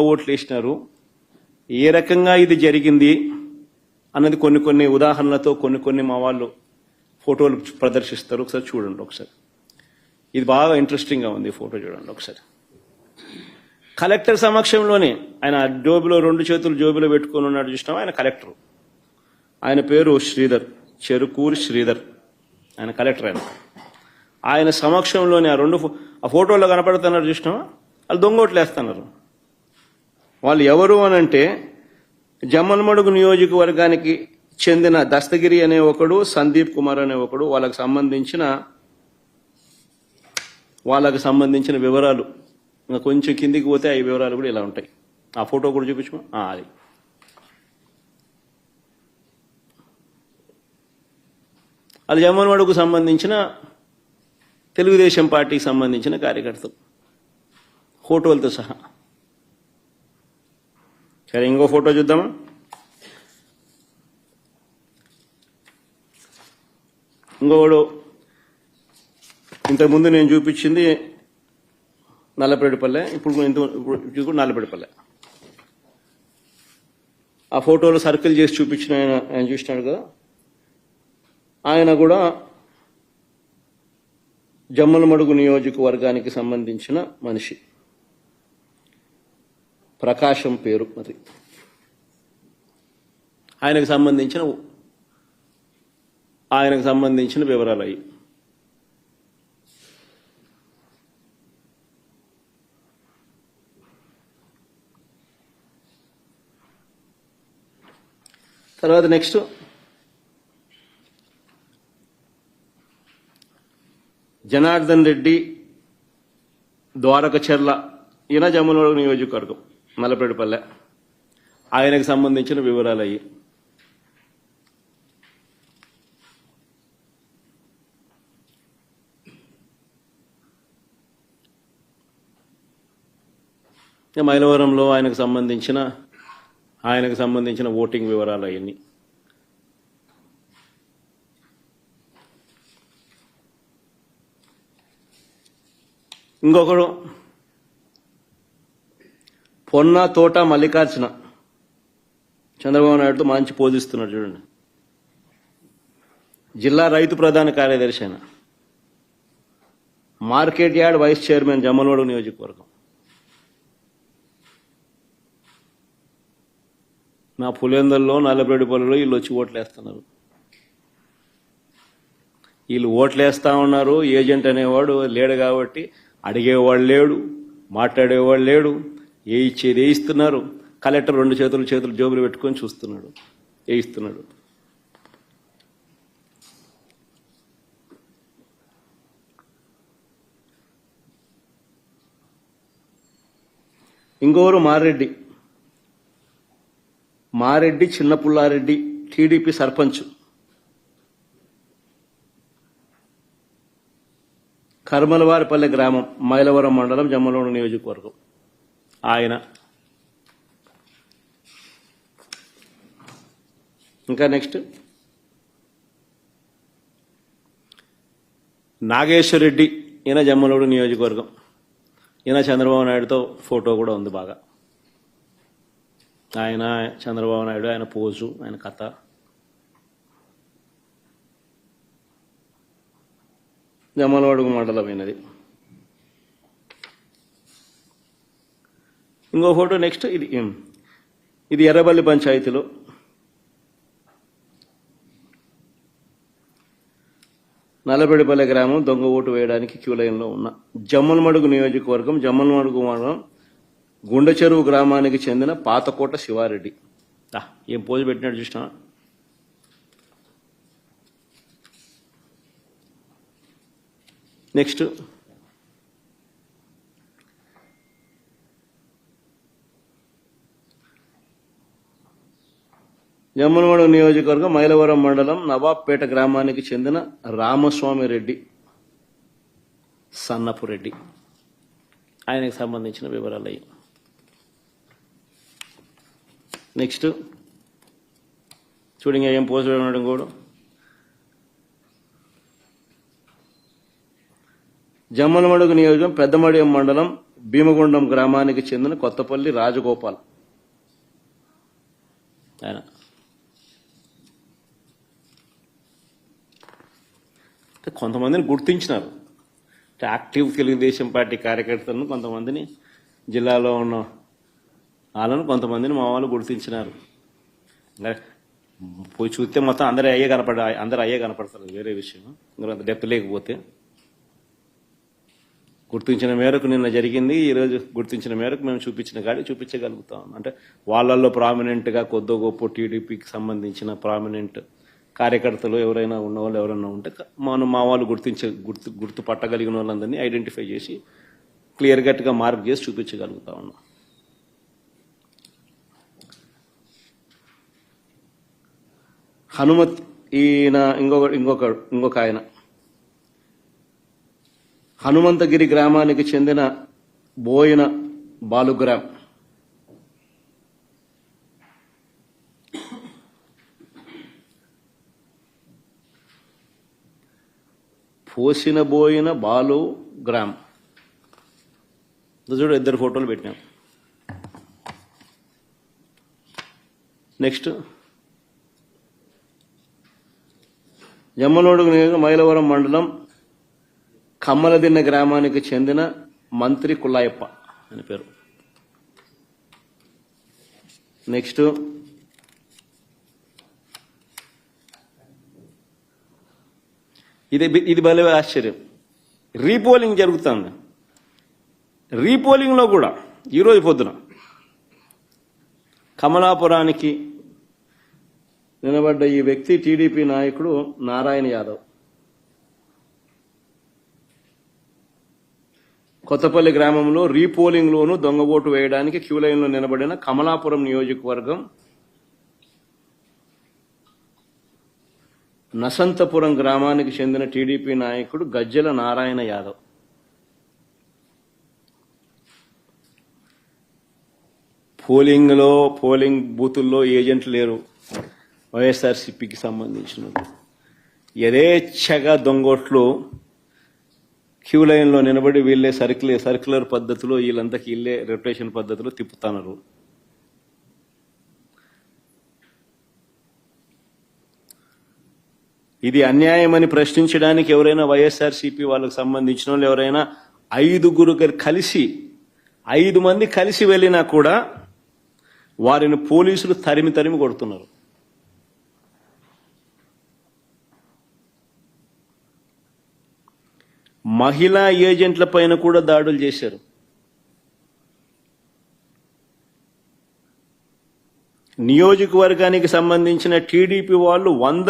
ఓట్లు వేసినారు ఏ రకంగా ఇది జరిగింది అన్నది కొన్ని కొన్ని ఉదాహరణలతో కొన్ని కొన్ని మా వాళ్ళు ఫోటోలు ప్రదర్శిస్తారు. ఒకసారి చూడండి ఒకసారి. ఇది బాగా ఇంట్రెస్టింగ్గా ఉంది ఫోటో చూడండి ఒకసారి. కలెక్టర్ సమక్షంలోనే ఆయన జోబులో రెండు చేతులు జోబులో పెట్టుకుని ఉన్నాడు చూసినాం ఆయన కలెక్టర్. ఆయన పేరు శ్రీధర్ చెరుకూరి శ్రీధర్. ఆయన కలెక్టర్ ఆయన. ఆయన సమక్షంలోనే ఆ రెండు ఆ ఫోటోలో కనపడుతున్నారు చూసినావా? వాళ్ళు దొంగోట్లేస్తున్నారు వాళ్ళు ఎవరు అని అంటే జమ్మలమడుగు నియోజకవర్గానికి చెందిన దస్తగిరి అనే ఒకడు సందీప్ కుమార్ అనే ఒకడు వాళ్ళకి సంబంధించిన వాళ్ళకు సంబంధించిన వివరాలు. ఇంకా కొంచెం కిందికి పోతే ఆ వివరాలు కూడా ఇలా ఉంటాయి. ఆ ఫోటో కూడా చూపించమా? అది. అది జమ్మలమడుగు సంబంధించిన తెలుగుదేశం పార్టీకి సంబంధించిన కార్యకర్తలు. ఫోటోలతో సహా. సరే ఇంకో ఫోటో చూద్దామా? ఇంకోడు ఇంతకుముందు నేను చూపించింది నల్లపేడిపల్లె ఇప్పుడు ఇంత ఇప్పుడు కూడా నల్లపేడిపల్లె ఆ ఫోటోలో సర్కిల్ చేసి చూపించిన ఆయన ఆయన చూసినాడు కదా? ఆయన కూడా జమ్మలమడుగు నియోజకవర్గానికి సంబంధించిన మనిషి. ప్రకాశం పేరు మరి ఆయనకు సంబంధించిన ఆయనకు సంబంధించిన వివరాలు అయ్యి తర్వాత నెక్స్ట్. జనార్దన్ రెడ్డి ద్వారకచర్ల ఈయన జమ్మలమడుగు నియోజకవర్గం. మలపేడుపల్లె ఆయనకు సంబంధించిన వివరాలు అయ్యి మైలవరంలో ఆయనకు సంబంధించిన ఆయనకు సంబంధించిన ఓటింగ్ వివరాలు అవన్నీ ఇంకొకడు పొన్న తోట మల్లికార్జున. చంద్రబాబు నాయుడుతో మంచి పోజిస్తున్నాడు చూడండి. జిల్లా రైతు ప్రధాన కార్యదర్శి ఆయన. మార్కెట్ యార్డ్ వైస్ చైర్మన్ జమ్మలవాడు నియోజకవర్గం. నా పులేందల్లో నల్లబెడిపల్లిలో వీళ్ళు వచ్చి ఓట్లేస్తున్నారు. వీళ్ళు ఓట్లేస్తా ఉన్నారు ఏజెంట్ అనేవాడు లేడు కాబట్టి అడిగేవాడు లేడు మాట్లాడేవాడు లేడు. ఏ ఇచ్చేది ఏ ఇస్తున్నారు? కలెక్టర్ రెండు చేతులు చేతులు జోబులు పెట్టుకొని చూస్తున్నాడు. ఏ ఇస్తున్నాడు? ఇంకోరు మారెడ్డి. మారెడ్డి చిన్నపుల్లారెడ్డి టీడీపీ సర్పంచ్. కర్మలవారిపల్లె గ్రామం మైలవరం మండలం జమ్మలోడు నియోజకవర్గం. ఆయన. ఇంకా నెక్స్ట్. నాగేశ్వర్ రెడ్డి ఈయన జమ్మలూడు నియోజకవర్గం. ఈయన చంద్రబాబు నాయుడుతో ఫోటో కూడా ఉంది బాగా. ఆయన చంద్రబాబు నాయుడు ఆయన పోజు ఆయన కథ. జమ్మలవాడుగు మండలమైనది ఇంకో ఫోటో నెక్స్ట్ ఇది ఇది ఎర్రబల్లి పంచాయతీలో. నల్లబెడిపల్లె గ్రామం దొంగ ఓటు వేయడానికి క్యూ లైన్లో ఉన్న జమ్మలమడుగు నియోజకవర్గం జమ్మలమడుగు మండలం గుండెచెరువు గ్రామానికి చెందిన పాతకోట శివారెడ్డి. ఏం పోజు పెట్టినాడు చూసినా నెక్స్ట్. జమ్మనవాడ నియోజకవర్గం మైలవరం మండలం నవాబ్పేట గ్రామానికి చెందిన రామస్వామి రెడ్డి సన్నపు రెడ్డి ఆయనకు సంబంధించిన వివరాలు అయ్యి. నెక్స్ట్. చూడండి ఏం పోస్ట్ ఉండడం కూడా జమ్మలమడుగు నియోజకం పెద్దమడియం మండలం భీమగుండం గ్రామానికి చెందిన కొత్తపల్లి రాజగోపాల్. ఆయన. కొంతమందిని గుర్తించినారు. యాక్టివ్ తెలుగుదేశం పార్టీ కార్యకర్తలను కొంతమందిని జిల్లాలో ఉన్న వాళ్ళను కొంతమందిని మా వాళ్ళు గుర్తించినారు. పోయి చూస్తే మొత్తం అందరూ అయ్యే కనపడ అందరూ అయ్యే కనపడతారు. వేరే విషయం. ఇంకా అంత డెప్త్ లేకపోతే. గుర్తించిన మేరకు నిన్న జరిగింది. ఈరోజు గుర్తించిన మేరకు మేము చూపించిన గాడి చూపించగలుగుతాం. అంటే వాళ్ళల్లో ప్రామినెంట్గా కొద్దో గొప్ప టీడీపీకి సంబంధించిన ప్రామినెంట్ కార్యకర్తలు ఎవరైనా ఉన్న వాళ్ళు ఎవరైనా ఉంటే మనం మా వాళ్ళు గుర్తించే గుర్తు గుర్తు పట్టగలిగిన వాళ్ళందరినీ ఐడెంటిఫై చేసి క్లియర్ కట్గా మార్క్ చేసి చూపించగలుగుతా ఉన్నాం. హనుమత్ ఈయన ఇంకొక ఇంకొక ఇంకొక ఆయన. హనుమంతగిరి గ్రామానికి చెందిన బోయిన బాలుగ్రామ్. పోసిన బోయిన బాలు గ్రామ్. చూడు ఇద్దరు ఫోటోలు పెట్టినాం. నెక్స్ట్. జమ్మలోడు మైలవరం మండలం కమ్మలదిన్న గ్రామానికి చెందిన మంత్రి కుల్లాయప్ప అని పేరు. నెక్స్ట్. ఇది ఇది భలే ఆశ్చర్యం. రీపోలింగ్ జరుగుతుంది. రీపోలింగ్లో కూడా ఈరోజు పొద్దున కమలాపురానికి నిలబడ్డ ఈ వ్యక్తి టీడీపీ నాయకుడు నారాయణ యాదవ్. కొత్తపల్లి గ్రామంలో రీపోలింగ్లోనూ దొంగ ఓటు వేయడానికి క్యూ లైన్లో నిలబడిన కమలాపురం నియోజకవర్గం నసంతపురం గ్రామానికి చెందిన టీడీపీ నాయకుడు గజ్జెల నారాయణ యాదవ్. పోలింగ్లో పోలింగ్ బూతుల్లో ఏజెంట్లు లేరు. వైఎస్ఆర్సీపీకి సంబంధించిన యథేచ్ఛగా దొంగోట్లు క్యూ లైన్లో నిలబడి వీళ్ళే సర్క్యులర్ సర్క్యులర్ పద్ధతిలో వీళ్ళంతకి వీళ్ళే రొటేషన్ పద్ధతిలో తిప్పుతున్నారు. ఇది అన్యాయమని ప్రశ్నించడానికి ఎవరైనా వైఎస్ఆర్సీపీ వాళ్ళకి సంబంధించిన వాళ్ళు ఎవరైనా ఐదుగురు కలిసి ఐదు మంది కలిసి వెళ్ళినా కూడా వారిని పోలీసులు తరిమి తరిమి కొడుతున్నారు. మహిళా ఏజెంట్ల పైన కూడా దాడులు చేశారు. నియోజకవర్గానికి సంబంధించిన టీడీపీ వాళ్ళు వంద